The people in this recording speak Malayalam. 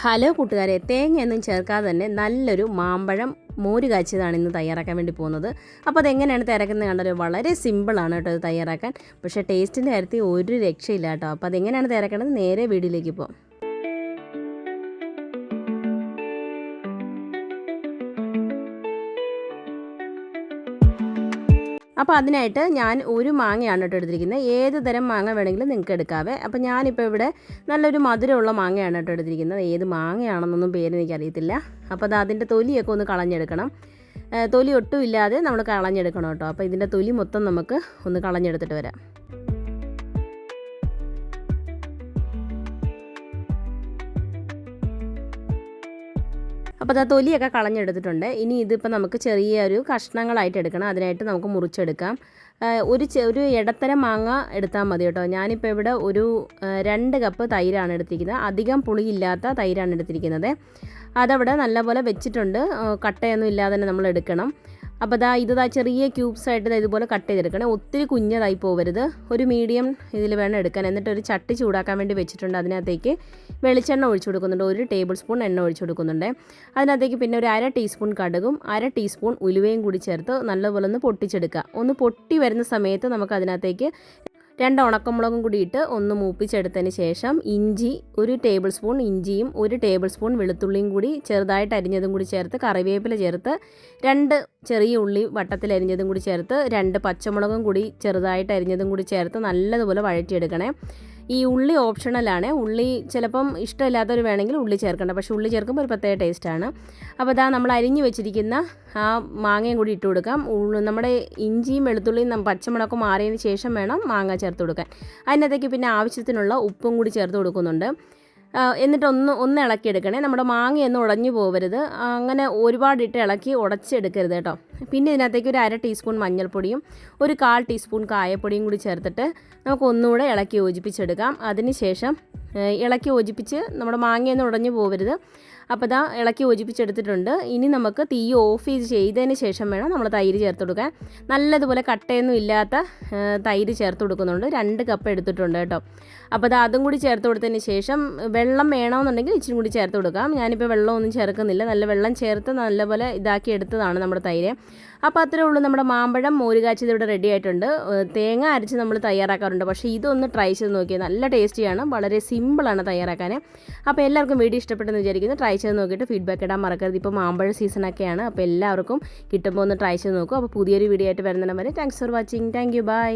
ഹലോ കൂട്ടുകാരെ തേങ്ങയൊന്നും ചേർക്കാതെ തന്നെ നല്ലൊരു മാമ്പഴം മോര് കാച്ചിയതാണ് ഇന്ന് തയ്യാറാക്കാൻ വേണ്ടി പോകുന്നത്. അപ്പോൾ അതെങ്ങനെയാണ് തിരക്കുന്നത് കണ്ടല്ലോ വളരെ സിമ്പിളാണ് കേട്ടോ ഇത് തയ്യാറാക്കാൻ. പക്ഷേ ടേസ്റ്റിന്റെ കാര്യത്തിൽ ഒരു രക്ഷയില്ല കേട്ടോ. അപ്പോൾ അതെങ്ങനെയാണ് തിരക്കേണ്ടത് നേരെ വീഡിയോയിലേക്ക് പോകാം അപ്പോൾ അതിനായിട്ട് ഞാൻ ഒരു മാങ്ങയാണ് കേട്ടോ എടുത്തിരിക്കുന്നത്. ഏത് തരം മാങ്ങ വേണമെങ്കിലും നിങ്ങൾക്ക് എടുക്കാവേ. അപ്പോൾ ഞാനിപ്പോൾ ഇവിടെ നല്ലൊരു മധുരമുള്ള മാങ്ങയാണ് കേട്ടോ എടുത്തിരിക്കുന്നത്. ഏത് മാങ്ങയാണെന്നൊന്നും പേര് എനിക്കറിയത്തില്ല. അപ്പോൾ അത് അതിന്റെ തൊലിയൊക്കെ ഒന്ന് കളഞ്ഞെടുക്കണം. തൊലി ഒട്ടും ഇല്ലാതെ നമ്മൾ കളഞ്ഞെടുക്കണം കേട്ടോ. അപ്പോൾ ഇതിന്റെ തൊലി മൊത്തം നമുക്ക് ഒന്ന് കളഞ്ഞെടുത്തിട്ട് വരാം. അപ്പോൾ അത് തൊലിയൊക്കെ കളഞ്ഞെടുത്തിട്ടുണ്ട്. ഇനി ഇതിപ്പോൾ നമുക്ക് ചെറിയൊരു കഷ്ണങ്ങളായിട്ട് എടുക്കണം. അതിനായിട്ട് നമുക്ക് മുറിച്ചെടുക്കാം. ഒരു ഒരു ഇടത്തരം മാങ്ങ എടുത്താൽ മതി കേട്ടോ. ഞാനിപ്പോൾ ഇവിടെ ഒരു രണ്ട് കപ്പ് തൈരാണ് എടുത്തിരിക്കുന്നത്. അധികം പുളിയില്ലാത്ത തൈരാണ് എടുത്തിരിക്കുന്നത്. അതവിടെ നല്ലപോലെ വെച്ചിട്ടുണ്ട്. കട്ടയൊന്നും ഇല്ലാതെ തന്നെ നമ്മൾ എടുക്കണം. അപ്പോൾ ദാ ഇത് ചെറിയ ക്യൂബ്സ് ആയിട്ട് ദാ ഇതുപോലെ കട്ട് ചെയ്തെടുക്കണം. ഒത്തിരി കുഞ്ഞതായി പോകരുത് ഒരു മീഡിയം ഇതിൽ വേണം എടുക്കാൻ. എന്നിട്ട് ഒരു ചട്ടി ചൂടാക്കാൻ വേണ്ടി വെച്ചിട്ടുണ്ട് അതിനകത്തേക്ക്. വെളിച്ചെണ്ണ ഒഴിച്ചു കൊടുക്കുന്നുണ്ട്. ഒരു ടേബിൾ സ്പൂൺ എണ്ണ ഒഴിച്ചു കൊടുക്കുന്നുണ്ട്. അതിനകത്തേക്ക് പിന്നെ ഒരു അര ടീസ്പൂൺ കടുകും അര ടീസ്പൂൺ ഉലുവയും കൂടി ചേർത്ത് നല്ലപോലെ ഒന്ന് പൊട്ടിച്ചെടുക്കുക. ഒന്ന് പൊട്ടി വരുന്ന സമയത്ത് നമുക്ക് അതിനകത്തേക്ക് രണ്ട് ഉണക്കമുളകും കൂടി ഇട്ട് ഒന്ന് മൂപ്പിച്ചെടുത്തതിന് ശേഷം ഇഞ്ചി ഒരു ടേബിൾ സ്പൂൺ ഇഞ്ചിയും ഒരു ടേബിൾ സ്പൂൺ വെളുത്തുള്ളിയും കൂടി ചെറുതായിട്ട് അരിഞ്ഞതും കൂടി ചേർത്ത് കറിവേപ്പില ചേർത്ത് രണ്ട് ചെറിയ ഉള്ളി വട്ടത്തിൽ അരിഞ്ഞതും കൂടി ചേർത്ത് രണ്ട് പച്ചമുളകും കൂടി ചെറുതായിട്ട് അരിഞ്ഞതും കൂടി ചേർത്ത് നല്ലതുപോലെ വഴറ്റിയെടുക്കണേ. ഈ ഉള്ളി ഓപ്ഷണലാണ് ഉള്ളി ചിലപ്പം ഇഷ്ടമില്ലാത്തവർ വേണമെങ്കിൽ ഉള്ളി ചേർക്കണ്ട. പക്ഷേ ഉള്ളി ചേർക്കുമ്പോൾ ഒരു പ്രത്യേക ടേസ്റ്റാണ് അപ്പോൾ ഇതാ നമ്മൾ അരിഞ്ഞു വെച്ചിരിക്കുന്ന ആ മാങ്ങയും കൂടി ഇട്ട് കൊടുക്കാം. നമ്മുടെ ഇഞ്ചിയും വെളുത്തുള്ളിയും പച്ചമുളകും മാറിയതിന് ശേഷം വേണം മാങ്ങ ചേർത്ത് കൊടുക്കാൻ. അതിനകത്തേക്ക് പിന്നെ ആവശ്യത്തിനുള്ള ഉപ്പും കൂടി ചേർത്ത് കൊടുക്കുന്നുണ്ട്. എന്നിട്ട് ഒന്ന് ഒന്ന് ഇളക്കി എടുക്കണേ നമ്മുടെ മാങ്ങയൊന്നും ഉടഞ്ഞു പോകരുത് അങ്ങനെ ഒരുപാട് ഇട്ട് ഇളക്കി ഉടച്ചെടുക്കരുത് കേട്ടോ. പിന്നെ ഇതിനകത്തേക്ക് ഒരു അര ടീസ്പൂൺ മഞ്ഞൾപ്പൊടിയും ഒരു കാൽ ടീസ്പൂൺ കായപ്പൊടിയും കൂടി ചേർത്തിട്ട് നമുക്ക് ഒന്നുകൂടെ ഇളക്കി യോജിപ്പിച്ചെടുക്കാം. അതിനുശേഷം ശേഷം ഇളക്കി യോജിപ്പിച്ച് നമ്മുടെ മാങ്ങയൊന്നും ഉടഞ്ഞു പോകരുത് അപ്പോൾ ഇതാ ഇളക്കി യോജിപ്പിച്ചെടുത്തിട്ടുണ്ട്. ഇനി നമുക്ക് തീ ഓഫ് ചെയ്ത് ചെയ്തതിന് ശേഷം വേണം നമ്മൾ തൈര് ചേർത്ത് കൊടുക്കാൻ. നല്ലതുപോലെ കട്ടയൊന്നും ഇല്ലാത്ത തൈര് ചേർത്ത് കൊടുക്കുന്നുണ്ട്. രണ്ട് കപ്പ് എടുത്തിട്ടുണ്ട് കേട്ടോ. അപ്പോൾ അത് അതും കൂടി ചേർത്ത് കൊടുത്തതിന് ശേഷം വെള്ളം വേണമെന്നുണ്ടെങ്കിൽ ഇച്ചിരി കൂടി ചേർത്ത് കൊടുക്കാം. ഞാനിപ്പോൾ വെള്ളമൊന്നും ചേർക്കുന്നില്ല. നല്ല വെള്ളം ചേർത്ത് നല്ലപോലെ ഇതാക്കി എടുത്തതാണ് നമ്മുടെ തൈര്. അപ്പോൾ അത്രേ ഉള്ളൂ നമ്മുടെ മാമ്പഴം മോരുകാച്ചത് ഇവിടെ റെഡി ആയിട്ടുണ്ട്. തേങ്ങ അരച്ച് നമ്മൾ തയ്യാറാക്കാറുണ്ട്. പക്ഷേ ഇതൊന്ന് ട്രൈ ചെയ്ത് നോക്കിയാൽ നല്ല ടേസ്റ്റിയാണ് വളരെ സിമ്പിളാണ് തയ്യാറാക്കാൻ അപ്പോൾ എല്ലാവർക്കും വീഡിയോ ഇഷ്ടപ്പെട്ടെന്ന് വിചാരിക്കുന്നു. ട്രൈ ചെയ്ത് നോക്കിയിട്ട് ഫീഡ്ബാക്ക് ഇടാൻ മറക്കരുത്. ഇപ്പോൾ മാമ്പഴ സീസണൊക്കെയാണ് അപ്പോൾ എല്ലാവർക്കും കിട്ടുമ്പോൾ ഒന്ന് ട്രൈ ചെയ്ത് നോക്കും. അപ്പോൾ പുതിയൊരു വീഡിയോ ആയിട്ട് വരുന്നതിന് വരെ thanks for watching thank you bye